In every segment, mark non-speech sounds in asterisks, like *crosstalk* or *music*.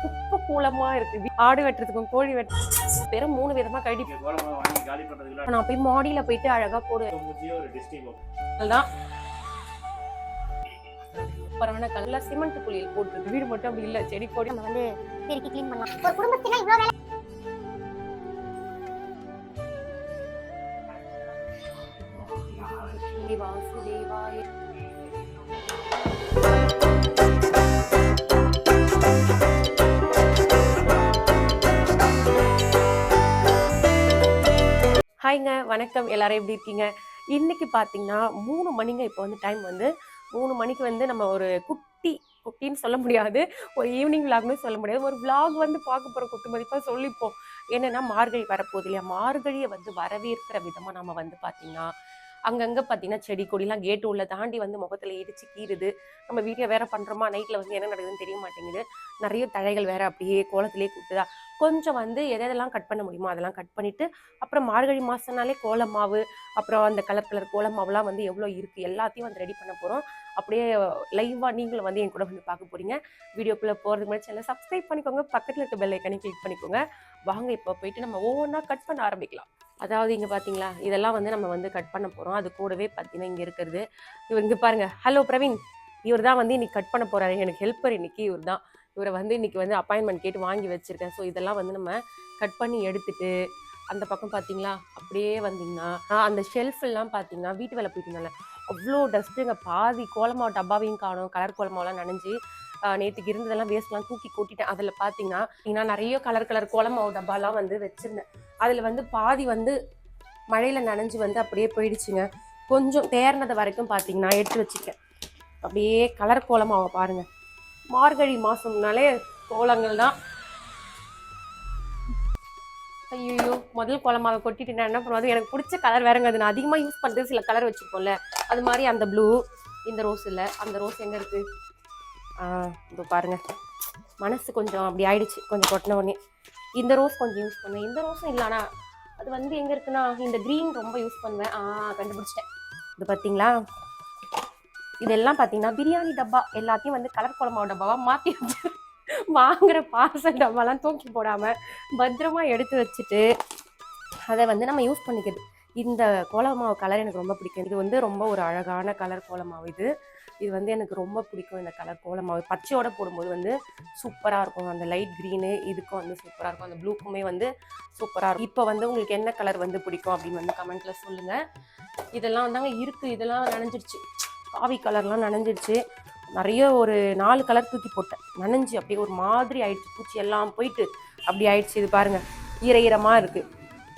குப்பை கூலமா இருக்கு. ஆடு வெட்டுறதுக்கும் கோழி வெட்டுறதுக்கும் பெரும் மூணு விதமா பண்றதுக்குலாம் நான் போய் மாடியில போயிட்டு அழகா போடுவேன் அதுதான் சூப்பரான கலர்ல சிமெண்ட் குளியல் போட்டுருக்கு. வீடு மட்டும் அப்படி இல்ல. செடி கொடி நம்ம வந்து பெருக்கி க்ளீன் பண்ணலாம். ஒரு குடும்பத்துல இவ்வளவு வேலை வாசுதேவாய ஹாய்ங்க வணக்கம். எல்லாரும் எப்படி இருக்கீங்க? இன்னைக்கு பார்த்தீங்கன்னா மூணு மணிங்க இப்போ வந்து டைம் வந்து. மூணு மணிக்கு வந்து நம்ம ஒரு குட்டி குட்டின்னு சொல்ல முடியாது. ஒரு ஈவினிங் விளாக்னு சொல்ல முடியாது. ஒரு விளாக் வந்து பார்க்க போகிற குத்து மதிப்பாக சொல்லிப்போம். என்னென்னா மார்கழி வரப்போகுது இல்லையா? மார்கழியை வந்து வரவேற்கிற விதமாக நம்ம வந்து பார்த்தீங்கன்னா அங்கங்கே பார்த்தீங்கன்னா செடி கொடிலாம் கேட்டு உள்ள தாண்டி வந்து முகத்தில் இடிச்சு கீறுது. நம்ம வீடியோ வேற பண்ணுறோமா நைட்டில் வந்து என்ன நடக்குதுன்னு தெரிய மாட்டேங்குது. நிறைய தழைகள் வேற அப்படியே கோலத்திலே கூட்டுதா கொஞ்சம் வந்து எதெல்லாம் கட் பண்ண முடியுமோ அதெல்லாம் கட் பண்ணிவிட்டு அப்புறம் மார்கழி மாதம்னாலே கோலமாவு அப்புறம் அந்த கலர் கலர் கோலமாவுலாம் வந்து எவ்வளோ இருக்குது எல்லாத்தையும் வந்து ரெடி பண்ண போகிறோம் அப்படியே லைவாக நீங்களும் வந்து என் கூட வந்து பார்க்க போகிறீங்க வீடியோக்குள்ளே போகிறதுக்கு முன்னாடி சேனல் சப்ஸ்கிரைப் பண்ணிக்கோங்க. பக்கத்தில் இருக்க பெல் ஐக்கனை கிளிக் பண்ணிக்கோங்க. வாங்க இப்போ போயிட்டு நம்ம ஒவ்வொன்றா கட் பண்ண ஆரம்பிக்கலாம். அதாவது இங்கே பார்த்தீங்களா இதெல்லாம் வந்து நம்ம வந்து கட் பண்ண போகிறோம் அது கூடவே பார்த்தீங்கன்னா இங்கே இருக்கிறது இவர் இங்கே பாருங்கள் ஹலோ பிரவீன். இவர் தான் வந்து இன்னைக்கு கட் பண்ண போகிறாரு எனக்கு ஹெல்ப்பர் இன்னைக்கு இவர் தான் இவரை வந்து இன்னைக்கு வந்து அப்பாயின்மெண்ட் கேட்டு வாங்கி வச்சிருக்கேன். ஸோ இதெல்லாம் வந்து நம்ம கட் பண்ணி எடுத்துட்டு அந்த பக்கம் பார்த்தீங்களா அப்படியே வந்தீங்கன்னா அந்த ஷெல்ஃபெல்லாம் பார்த்தீங்கன்னா வீட்டு வேலை போயிட்டு இருந்தால அவ்வளோ டஸ்ட்டுங்க பாதி கோலமாவு டப்பாவையும் காணும் கலர் கோலமாவெல்லாம் நனைஞ்சு நேற்றுக்கு இருந்ததெல்லாம் வேஸ்ட்லாம் தூக்கி கூட்டிட்டேன். அதில் பார்த்தீங்கன்னா நான் நிறைய கலர் கலர் கோலமாவு டப்பாலாம் வந்து வச்சுருந்தேன். அதில் வந்து பாதி வந்து மழையில் நனைஞ்சு வந்து அப்படியே போயிடுச்சுங்க. கொஞ்சம் தேர்னது வரைக்கும் பார்த்தீங்கன்னா எடுத்து வச்சுக்கேன் அப்படியே கலர் கோலமாவை பாருங்கள் மார்கழி மாதம்னாலே கோலங்கள் தான். ஐயோ முதல் கோலமாவை கொட்டிட்டு நான் என்ன பண்ணுவது எனக்கு பிடிச்ச கலர் வேறங்க. அது நான் அதிகமாக யூஸ் பண்ணுறது சில கலர் வச்சுருப்போம்ல. அது மாதிரி அந்த ப்ளூ இந்த ரோஸ் இல்லை. அந்த ரோஸ் எங்கே இருக்குது இதோ பாருங்கள் மனசு கொஞ்சம் அப்படி ஆயிடுச்சு. கொஞ்சம் கொட்டின உடனே. இந்த ரோஸ் கொஞ்சம் யூஸ் பண்ணுவேன். இந்த ரோஸும் இல்லைனா அது வந்து எங்கே இருக்குன்னா இந்த க்ரீன் ரொம்ப யூஸ் பண்ணுவேன். ஆ கண்டுபிடிச்சிட்டேன். இது பார்த்தீங்களா இதெல்லாம் பார்த்தீங்கன்னா பிரியாணி டப்பா எல்லாத்தையும் வந்து கலர் குழம்பாவோட டப்பாவாக மாற்றி வச்சு வாங்குற பார்சல் டப்பாலாம் தூக்கி போடாமல் பத்திரமா எடுத்து வச்சுட்டு அதை வந்து நம்ம யூஸ் பண்ணிக்கிறது. இந்த கோலமாவு கலர் எனக்கு ரொம்ப பிடிக்கும். இது வந்து ரொம்ப ஒரு அழகான கலர் கோலமாவு இது. இது வந்து எனக்கு ரொம்ப பிடிக்கும் இந்த கலர் கோலமாவு. பச்சையோட போடும்போது வந்து சூப்பராக இருக்கும். அந்த லைட் க்ரீனு இதுக்கும் வந்து சூப்பராக இருக்கும். அந்த ப்ளூக்குமே வந்து சூப்பராக இருக்கும். இப்போ வந்து உங்களுக்கு என்ன கலர் வந்து பிடிக்கும் அப்படின்னு வந்து கமெண்ட்டில் சொல்லுங்கள் இதெல்லாம் வந்தாங்க இருக்குது இதெல்லாம் நினைஞ்சிருச்சு. காவி கலர்லாம் நனைஞ்சிடுச்சு. நிறைய ஒரு நாலு கலர் தூக்கி போட்டேன். நனைஞ்சு அப்படியே ஒரு மாதிரி ஆயிடுச்சு. பூச்சி எல்லாம் போயிட்டு அப்படி ஆயிடுச்சு. இது பாருங்க ஈர ஈரமாக இருக்குது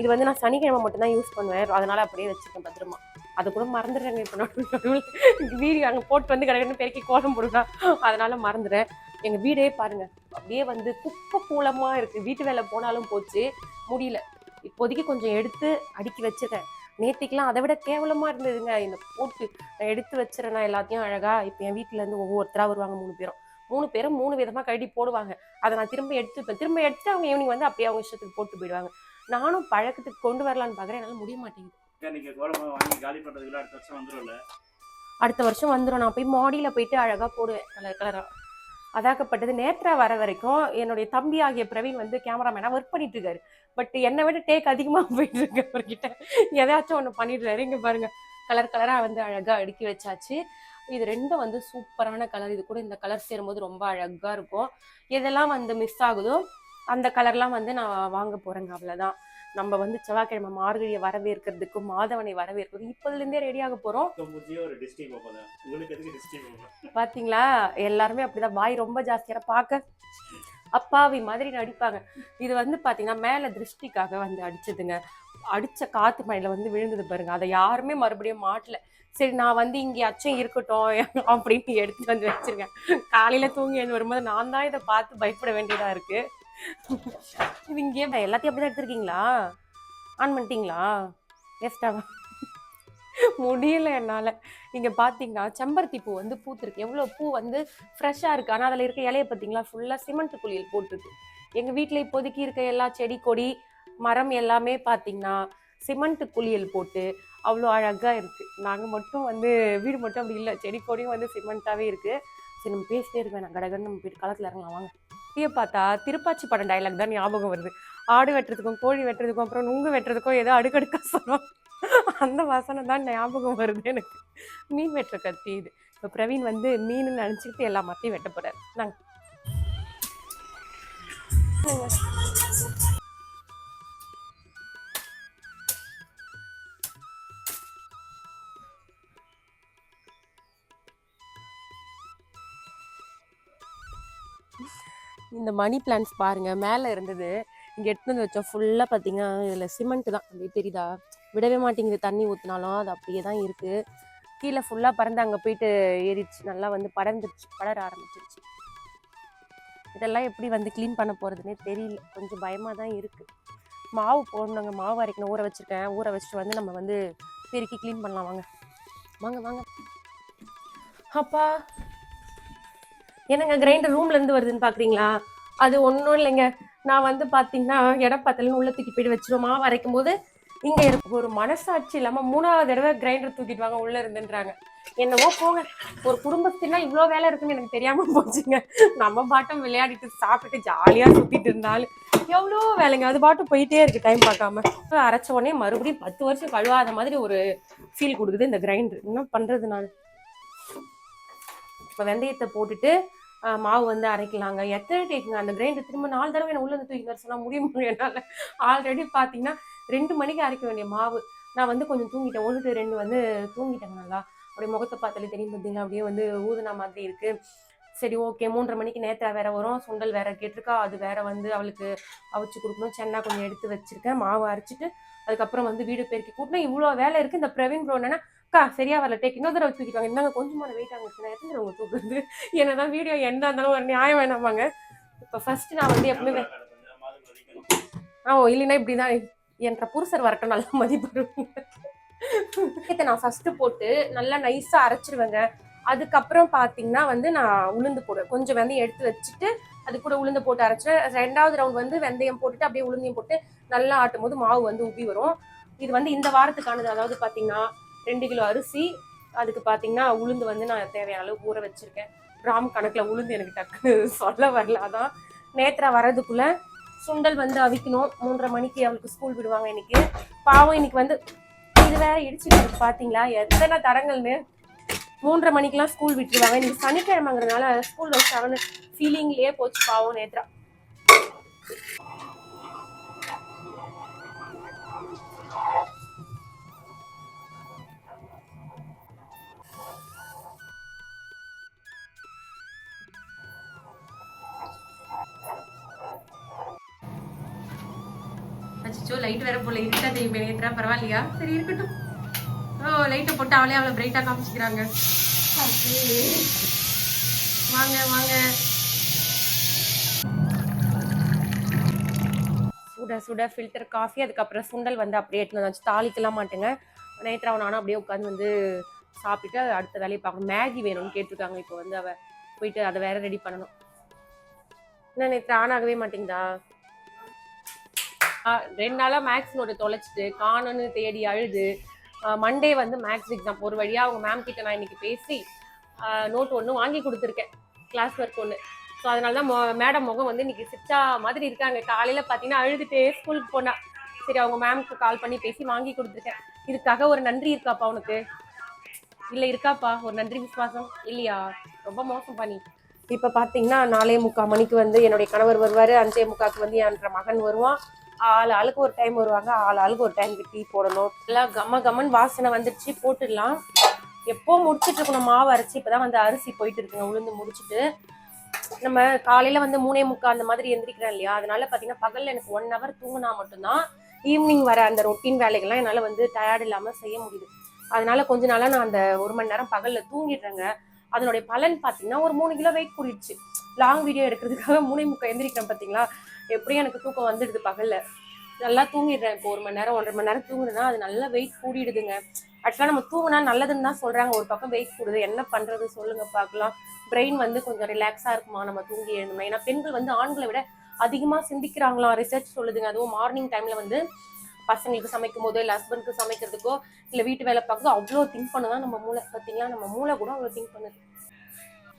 இது வந்து நான் சனிக்கிழமை மட்டும்தான் யூஸ் பண்ணுவேன். அதனால அப்படியே வச்சுருக்கேன் பத்திரமா. அதை கூட மறந்துடுறேங்க. இப்போ நான் வீடு அங்கே போட்டு வந்து கிடக்குன்னு பெருக்கி கோலம் போடுவேன். அதனால மறந்துடுறேன். எங்கள் வீடே பாருங்க அப்படியே வந்து குப்பை கூலமாக இருக்குது வீட்டு வேலை போனாலும் போச்சு. முடியல. இப்போதைக்கு கொஞ்சம் எடுத்து அடுக்கி வச்சிருக்கேன். நேத்திக்கெல்லாம் அதை விட கேவலமாக இருந்ததுங்க. இந்த போட்டு நான் எடுத்து வச்சிடறேன் நான் எல்லாத்தையும் அழகாக இப்போ என் வீட்டிலேருந்து ஒவ்வொருத்தராக வருவாங்க மூணு பேரும். மூணு பேரும் மூணு விதமாக கழட்டி போடுவாங்க. அதை நான் திரும்ப எடுத்துப்பேன் திரும்ப எடுத்து அவங்க ஈவினிங் வந்து அப்படியே அவங்க இஷ்டத்துக்கு போட்டு போயிடுவாங்க. நானும் பழக்கத்துக்கு கொண்டு வரலான்னு பார்க்குறேன் என்னால் முடிய மாட்டேங்குது. அடுத்த வருஷம் வந்துரும்ல? அடுத்த வருஷம் வந்துடும் நான் போய் மாடியில் போயிட்டு அழகாக போடுவேன். கலர் கலராக அதாக்கப்பட்டது. நேற்றா வர வரைக்கும் என்னுடைய தம்பி ஆகிய பிரவீன் வந்து கேமராமேனாக ஒர்க் பண்ணிட்டு இருக்காரு பட் என்னை விட டேக் அதிகமாக போயிட்டு இருக்கு அவர்கிட்ட. எதாச்சும் ஒன்று பண்ணிடுறாரு. இங்கே பாருங்க. கலர் கலராக வந்து அழகாக அடுக்கி வச்சாச்சு. இது ரெண்டும் வந்து சூப்பரான கலர் இது கூட இந்த கலர் சேரும்போது ரொம்ப அழகாக இருக்கும். எதெல்லாம் வந்து மிஸ் ஆகுதோ அந்த கலர்லாம் வந்து நான் வாங்க போகிறேங்க அவ்வளோதான் நம்ம வந்து செவ்வாய்க்கிழமை மார்கழியை வரவேற்கிறதுக்கும் மாதவனை வரவேற்கிறதுக்கும் இப்போதுலேருந்தே ரெடியாக போகிறோம் பாத்தீங்களா? எல்லாருமே அப்படிதான். வாய் ரொம்ப ஜாஸ்தியா பார்க்க. அப்பாவி மாதிரி நடிப்பாங்க. இது வந்து பாத்தீங்கன்னா மேல திருஷ்டிக்காக வந்து அடிச்சதுங்க. அடிச்ச காத்து மழையில வந்து விழுந்தது பாருங்க. அதை யாருமே மறுபடியும் மாட்டல. சரி நான் வந்து இங்கே அச்சம் இருக்கட்டும் அப்படின்னு எடுத்து வந்து வச்சிருக்கேன். காலையில தூங்கி எழுந்து வரும்போது நான் தான் இதை பார்த்து பயப்பட வேண்டியதா இருக்கு. *laughs* இது இங்கே எல்லாத்தையும் அப்படிதான் எடுத்திருக்கீங்களா? ஆன் பண்ணிட்டீங்களா? வேஸ்டாவா *laughs* முடியல என்னால். நீங்கள் பார்த்தீங்கன்னா செம்பருத்தி பூ வந்து பூத்திருக்கு. எவ்வளோ பூ வந்து ஃப்ரெஷ்ஷாக இருக்குது ஆனால் அதில் இருக்க இலைய பார்த்தீங்களா ஃபுல்லாக சிமெண்ட் குளியல் போட்டிருக்கு. எங்கள் வீட்டில் இப்போதைக்கு இருக்க எல்லா செடி கொடி மரம் எல்லாமே பார்த்தீங்கன்னா சிமெண்ட் குளியல் போட்டு அவ்வளோ அழகாக இருக்குது நாங்கள் மட்டும் வந்து வீடு மட்டும் அப்படி இல்லை. செடி கொடியும் வந்து சிமெண்ட்டாகவே இருக்குது சரி நம்ம பேசிட்டே இருக்கேன் நான் கடகன்னு நம்ம போயிட்டு காலத்தில் இறங்கலாம். வாங்க. கத்தியை பார்த்தா திருப்பாச்சி படம் டைலாக் தான் ஞாபகம் வருது. ஆடு வெட்டுறதுக்கும் கோழி வெட்டுறதுக்கும் அப்புறம் நுங்கு வெட்டுறதுக்கும் ஏதோ அடுக்கடுக்கா சொல்லுவோம் அந்த வாசனை தான் ஞாபகம் வருது எனக்கு. மீன் வெட்டுற கத்தி இது. இப்போ பிரவீன் வந்து மீன் நினச்சிக்கிட்டு எல்லா மத்தையும் வெட்ட போறாரு. நாங்க இந்த மணி பிளான்ஸ் பாருங்க மேலே இருந்தது. இங்கே எடுத்து வந்து வச்சோம். ஃபுல்லாக பார்த்தீங்கன்னா இதில் சிமெண்ட்டு தான். அப்படியே தெரியுதா? விடவே மாட்டேங்குது. தண்ணி ஊற்றினாலும் அது அப்படியே தான் இருக்குது கீழே ஃபுல்லாக பறந்து அங்கே போயிட்டு ஏறிடுச்சு. நல்லா வந்து படர்ந்துருச்சு. படர ஆரம்பிச்சிருச்சு. இதெல்லாம் எப்படி வந்து க்ளீன் பண்ண போகிறதுனே தெரியல. கொஞ்சம் பயமாக தான் இருக்குது மாவு போடணுங்க. மாவு அரைக்கணும். ஊற வச்சுருக்கேன். ஊற வச்சுட்டு வந்து நம்ம வந்து பெருக்கி க்ளீன் பண்ணலாம். வாங்க. வாங்க வாங்க. அப்பா என்னங்க கிரைண்டர் ரூம்ல இருந்து வருதுன்னு பாக்குறீங்களா? அது ஒன்றும் இல்லைங்க. நான் வந்து பார்த்தீங்கன்னா இடப்பத்தலன்னு உள்ள தூக்கி போயிட்டு வச்சிருவோமா. வரைக்கும் போது இங்க இருக்கு. ஒரு மனசாட்சி இல்லாம மூணாவது தடவை கிரைண்டர் தூக்கிட்டு வாங்க உள்ள இருந்துன்றாங்க. என்னவோ போங்க. ஒரு குடும்பத்தினா இவ்வளோ வேலை இருக்குன்னு எனக்கு தெரியாம போச்சுங்க. நம்ம பாட்டம் விளையாடிட்டு சாப்பிட்டுட்டு ஜாலியா சுத்திட்டு இருந்தாலும் எவ்வளோ வேலைங்க. அது பாட்டும் போயிட்டே இருக்கு டைம் பார்க்காம. அரைச்ச உடனே மறுபடியும் பத்து வருஷம் கழுவாத மாதிரி ஒரு ஃபீல் கொடுக்குது இந்த கிரைண்டர் என்ன பண்றது நான் இப்போ வெந்தயத்தை போட்டுட்டு மாவு வந்து அரைக்கலாங்க. எத்தனை டேக்குங்க அந்த கிரைண்டர் திரும்ப நாலு தடவை என்ன உள்ள தூக்கி வர முடிய முடியும் ஆல்ரெடி பார்த்தீங்கன்னா ரெண்டு மணிக்கு அரைக்க வேண்டிய மாவு. நான் வந்து கொஞ்சம் தூங்கிட்டேன். ஒன்று ரெண்டு வந்து தூங்கிட்டேங்க நல்லா. அப்படியே முகத்தை பார்த்தாலே தெரியும் பார்த்தீங்களா அப்படியே வந்து ஊதுனா மாதிரி இருக்கு. சரி ஓகே. மூன்றரை மணிக்கு நேத்திரா வேற வரும். சுண்டல் வேற கேட்டிருக்கா. அது வேற வந்து அவளுக்கு அவிச்சு கொடுக்கணும். சென்னா கொஞ்சம் எடுத்து வச்சிருக்கேன். மாவு அரைச்சிட்டு அதுக்கப்புறம் வந்து வீடு பெருக்கி கூட்டினா இவ்வளோ வேலை இருக்கு. இந்த பிரவீன் ப்ரோ என்னன்னா அக்கா சரியா வரல டேக் இன்னொரு தடவை தூக்கிட்டாங்க இந்தாங்க கொஞ்சமான வெயிட் ஆகுச்சுன்னா எத்தனை தடவை உங்களுக்கு தூக்குறது? என்னதான் வீடியோ என்ன இருந்தாலும் ஒரு நியாயம் வேணாமாங்க இப்போ ஃபர்ஸ்ட் நான் வந்து எப்பவுமே ஆ ஓ இல்லைன்னா இப்படிதான். என்ற புருஷர் வரட்டும் நல்லா மதிப்படுவீங்க இதை நான் ஃபர்ஸ்ட் போட்டு நல்லா நைஸா அரைச்சிருவேங்க. அதுக்கப்புறம் பார்த்தீங்கன்னா வந்து நான் உளுந்து போடுவேன். கொஞ்சம் வெந்தயம் எடுத்து வச்சுட்டு அது கூட உளுந்து போட்டு அரைச்சிட்டு ரெண்டாவது ரவுண்ட் வந்து வெந்தயம் போட்டுட்டு அப்படியே உளுந்தையும் போட்டு நல்லா ஆட்டும் போது மாவு வந்து உப்பி வரும். இது வந்து இந்த வாரத்துக்கானது. அதாவது பார்த்தீங்கன்னா ரெண்டு கிலோ அரிசி அதுக்கு பார்த்தீங்கன்னா உளுந்து வந்து நான் தேவையான அளவு ஊற வச்சிருக்கேன். கிராம் கணக்கில் உளுந்து எனக்கு டக்குன்னு *laughs* சொல்ல வரல. அதான் நேத்திரா வர்றதுக்குள்ள சுண்டல் வந்து அவிக்கணும். மூன்றரை மணிக்கு அவளுக்கு ஸ்கூல் விடுவாங்க இன்னைக்கு. பாவம் இன்னைக்கு வந்து இது வேற இடிச்சுட்டு பார்த்தீங்களா எத்தனை தரங்கள்னு மூன்றரை மணிக்கெல்லாம் ஸ்கூல் விட்டுருவாங்க. இன்னைக்கு சனிக்கிழமைங்கிறதுனால ஸ்கூல் வச்சாங்கன்னு ஃபீலிங்லேயே போச்சு பாவம் நேத்ரா அச்சோ லைட் வேற போல இருக்கா தெரியுமே நேத்ரா பரவாயில்லையா? சரி இருக்கட்டும். ஓ லைட்டை போட்டு அவளே அவளை பிரைட்டாக காமிச்சிக்கிறாங்க. வாங்க வாங்க. சுட சுட ஃபில்டர் காஃபி அதுக்கப்புறம் சுண்டல் வந்து அப்படியே எடுத்துன்னு வந்தாச்சு தாளிக்கலாம் மாட்டேங்க. நேத்ரா நானும் அப்படியே உட்காந்து வந்து சாப்பிட்டுட்டு அடுத்த வேலையை பார்க்கணும். மேகி வேணும்னு கேட்டிருக்காங்க. இப்போ வந்து அவள் போயிட்டு அதை வேற ரெடி பண்ணணும். என்ன நேற்று ஆன் ஆகவே மாட்டேங்குதா? ரெண்டு நாளாக மேக்ஸ் நோட்டை தொலைச்சிட்டு காணோன்னு தேடி அழுது. மண்டே வந்து மேக்ஸ் எக்ஸாம் ஒரு வழியாக அவங்க மேம் கிட்ட நான் இன்னைக்கு பேசி நோட் ஒன்று வாங்கி கொடுத்துருக்கேன். கிளாஸ் ஒர்க் ஒன்று ஸோ அதனால தான் மேடம் முகம் வந்து இன்னைக்கு சிச்சா மாதிரி இருக்காங்க. காலையில் பார்த்தீங்கன்னா அழுதுட்டே ஸ்கூலுக்கு போனா. சரி அவங்க மேம்க்கு கால் பண்ணி பேசி வாங்கி கொடுத்துருக்கேன். இதுக்காக ஒரு நன்றி இருக்காப்பா உனக்கு? இல்லை இருக்காப்பா. ஒரு நன்றி விசுவாசம். இல்லையா? ரொம்ப மோசம் பண்ணி இப்போ பார்த்தீங்கன்னா நாலே முக்கால் மணிக்கு வந்து என்னுடைய கணவர் வருவார். அஞ்சே முக்காக்கு வந்து என்ற மகன் வருவான். ஆள் ஆளுக்கு ஒரு டைம் வருவாங்க. ஆள் ஆளுக்கு ஒரு டைமுக்கு டீ போடணும். எல்லாம் கம்ம கம்மன் வாசனை வந்துடுச்சு போட்டுடலாம். எப்போ முடிச்சுட்டு இருக்கணும்? மாவு அரைச்சி இப்போதான் வந்து அரிசி போயிட்டு இருக்குங்க. உளுந்து முடிச்சுட்டு. நம்ம காலையில வந்து மூணே முக்கால் அந்த மாதிரி எந்திரிக்கிறேன் இல்லையா? அதனால பாத்தீங்கன்னா பகல்ல எனக்கு ஒன் ஹவர் தூங்கினா மட்டும்தான் ஈவினிங் வர அந்த ரொட்டீன் வேலைகள்லாம் என்னால வந்து டயர்ட் இல்லாம செய்ய முடியுது. அதனால கொஞ்ச நாளா நான் அந்த ஒரு மணி நேரம் பகல்ல தூங்கிடுறேங்க. அதனுடைய பலன் பாத்தீங்கன்னா ஒரு மூணு கிலோ வெயிட் கூடிடுச்சு. லாங் வீடியோ எடுக்கிறதுக்காக மூணே முக்கால் எந்திரிக்கிறேன் பாத்தீங்களா? எப்படியும் எனக்கு தூக்கம் வந்துடுது பகல்ல. நல்லா தூங்கிடுறேன். இப்போ ஒரு மணி நேரம் ஒன்றரை மணி நேரம் தூங்குறேன்னா அது நல்லா வெயிட் கூடிடுதுங்க. ஆக்சுவலாக நம்ம தூங்கினா நல்லதுன்னு தான் சொல்றாங்க. ஒரு பக்கம் வெயிட் கூடுது. என்ன பண்றது சொல்லுங்க பார்க்கலாம். பிரெயின் வந்து கொஞ்சம் ரிலாக்ஸா இருக்குமா? நம்ம தூங்கி எழுந்தோம்னா. ஏன்னா பெண்கள் வந்து ஆண்களை விட அதிகமாக சிந்திக்கிறாங்களாம். ரிசர்ச் சொல்லுதுங்க. அதுவும் மார்னிங் டைம்ல வந்து பசங்களுக்கு சமைக்கும் போதோ இல்லை ஹஸ்பண்ட்க்கு சமைக்கிறதுக்கோ இல்லை வீட்டு வேலை பார்க்குதோ அவ்வளோ திங்க் பண்ணுதான் நம்ம மூளை. பார்த்தீங்களா நம்ம மூளை கூட அவ்வளோ திங்க் பண்ணுது.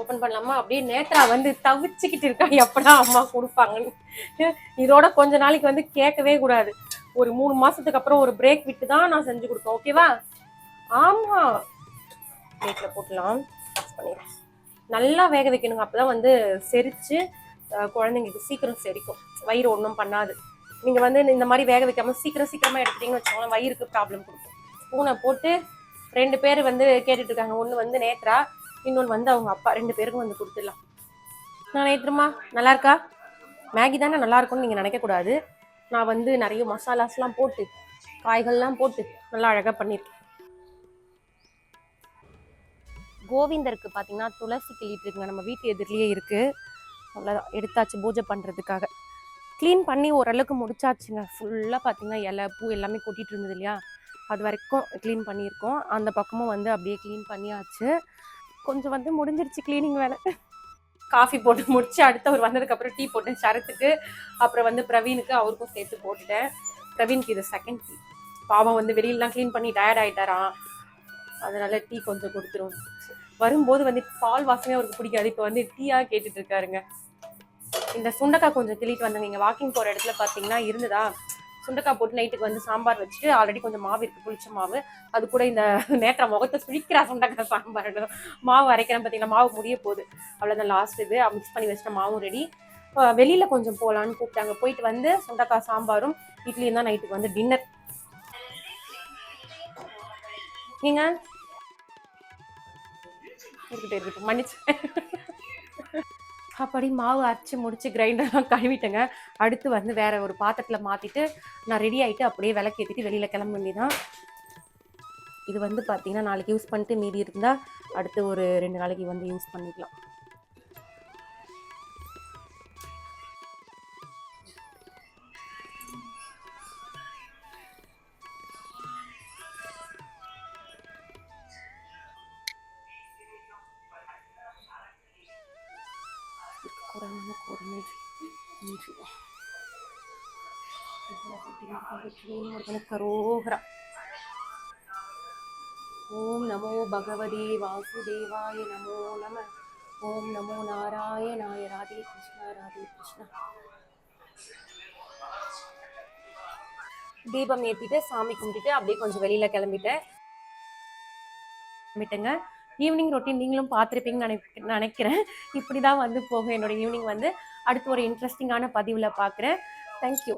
ஓப்பன் பண்ணலாமா? அப்படியே நேத்ரா வந்து தவிச்சுக்கிட்டு இருக்கா. எப்படா அம்மா கொடுப்பாங்கன்னு. இதோட கொஞ்ச நாளைக்கு வந்து கேட்கவே கூடாது. ஒரு மூணு மாசத்துக்கு அப்புறம் ஒரு பிரேக் விட்டு தான் நான் செஞ்சு கொடுப்பேன். ஓகேவா ஆமா. வீட்டில் போட்டலாம். பண்ணிடுறேன். நல்லா வேக வைக்கணுங்க. அப்பதான் வந்து செரிச்சு குழந்தைங்களுக்கு சீக்கிரம் செரிக்கும். வயிறு ஒன்றும் பண்ணாது. நீங்க வந்து இந்த மாதிரி வேக வைக்காம சீக்கிரம் சீக்கிரமா எடுத்துட்டீங்கன்னு வச்சுக்கோங்களேன் வயிறுக்கு ப்ராப்ளம் கொடுக்கும். ஸ்பூனை போட்டு ரெண்டு பேர் வந்து கேட்டுட்டு இருக்காங்க. ஒன்று வந்து நேத்ரா இன்னொன்று வந்து அவங்க அப்பா ரெண்டு பேருக்கும் வந்து கொடுத்துடலாம். நான் நேத்ருமா நல்லா இருக்கா? மேகி தானே நல்லா இருக்கும்னு நீங்கள் நினைக்கக்கூடாது நான் வந்து நிறைய மசாலாஸ்லாம் போட்டு காய்கள்லாம் போட்டு நல்லா அழகாக பண்ணியிருக்கேன் கோவிந்தருக்கு பார்த்தீங்கன்னா துளசி கிள்ளிட்டு இருக்குங்க. நம்ம வீட்டு எதிரிலேயே இருக்குது அவ்வளோதான் எடுத்தாச்சு பூஜை பண்ணுறதுக்காக க்ளீன் பண்ணி ஓரளவுக்கு முடிச்சாச்சுங்க. ஃபுல்லாக பார்த்தீங்கன்னா இலை பூ எல்லாமே கொட்டிகிட்டு இருந்தது இல்லையா? அது வரைக்கும் க்ளீன் பண்ணியிருக்கோம். அந்த பக்கமும் வந்து அப்படியே க்ளீன் பண்ணியாச்சு. கொஞ்சம் வந்து முடிஞ்சிருச்சு க்ளீனிங் வேலை. காஃபி போட்டு முடிச்சு அடுத்தவர் வந்ததுக்கப்புறம் டீ போட்டேன் சரத்துக்கு. அப்புறம் வந்து பிரவீனுக்கு அவருக்கும் சேர்த்து போட்டுட்டேன். பிரவீனுக்கு இது செகண்ட் டீ பாவம் வந்து வெளியிலலாம் க்ளீன் பண்ணி டயர்ட் ஆயிட்டாராம். அதனால டீ கொஞ்சம் கொடுத்துரும். வரும்போது வந்து பால் வாசமே அவருக்கு பிடிக்காது. இப்போ வந்து டீயாக கேட்டுட்டு இருக்காருங்க. இந்த சுண்டக்காய் கொஞ்சம் கிள்ளிட்டு வந்தாங்க இங்கே வாக்கிங் போகிற இடத்துல பார்த்தீங்கன்னா இருந்ததா? சுண்டக்காய் போட்டு நைட்டுக்கு வந்து சாம்பார் வச்சுட்டு ஆல்ரெடி கொஞ்சம் மாவு இருக்கு புளிச்ச மாவு. அது கூட இந்த நேற்ற முகத்தை சுழிக்கிறா சுண்டக்காய் சாம்பார். மாவு அரைக்கிறேன் பார்த்தீங்கன்னா மாவு முடிய போகுது. அவ்வளோதான் லாஸ்ட் இது. மிக்ஸ் பண்ணி வச்சிட்ட மாவும் ரெடி வெளியில் கொஞ்சம் போகலான்னு கூப்பிட்டாங்க. போயிட்டு வந்து சுண்டக்காய் சாம்பாரும் இட்லியும் தான் நைட்டுக்கு வந்து டின்னர் நீங்க? இருக்கட்டும் இருக்கட்டும். மன்னிச்சு. அப்படி மாவு அரைச்சி முடிச்சு கிரைண்டர்லாம் கழுவிட்டேங்க. அடுத்து வந்து வேற ஒரு பாத்திரத்தில் மாற்றிட்டு நான் ரெடி ஆகிட்டு அப்படியே விளக்கு ஏற்றிட்டு வெளியில் கிளம்ப வேண்டியதான் இது வந்து பார்த்தீங்கன்னா நாளைக்கு யூஸ் பண்ணிட்டு மீதி இருந்தால் அடுத்து ஒரு ரெண்டு நாளைக்கு வந்து யூஸ் பண்ணிக்கலாம். குரங்கு நன்றி கரோகரா ஓம் நமோ பகவதே வாசுதேவாய நமோ நம ஓம் நமோ நாராயணாய ராதே கிருஷ்ணா ராதே கிருஷ்ணா தீபம் ஏற்றிட்டு சாமி கும்பிட்டுட்டு அப்படியே கொஞ்சம் வெளியில கிளம்பிட்டேன் கிளம்பிட்டேங்க. ஈவினிங் ரொட்டீன் நீங்களும் பார்த்துருப்பீங்கன்னு நினைக்க நினைக்கிறேன். இப்படி தான் வந்து போகும். என்னோடய ஈவினிங் வந்து அடுத்து ஒரு இன்ட்ரெஸ்டிங்கான பதிவில் பார்க்குறேன் தேங்க்யூ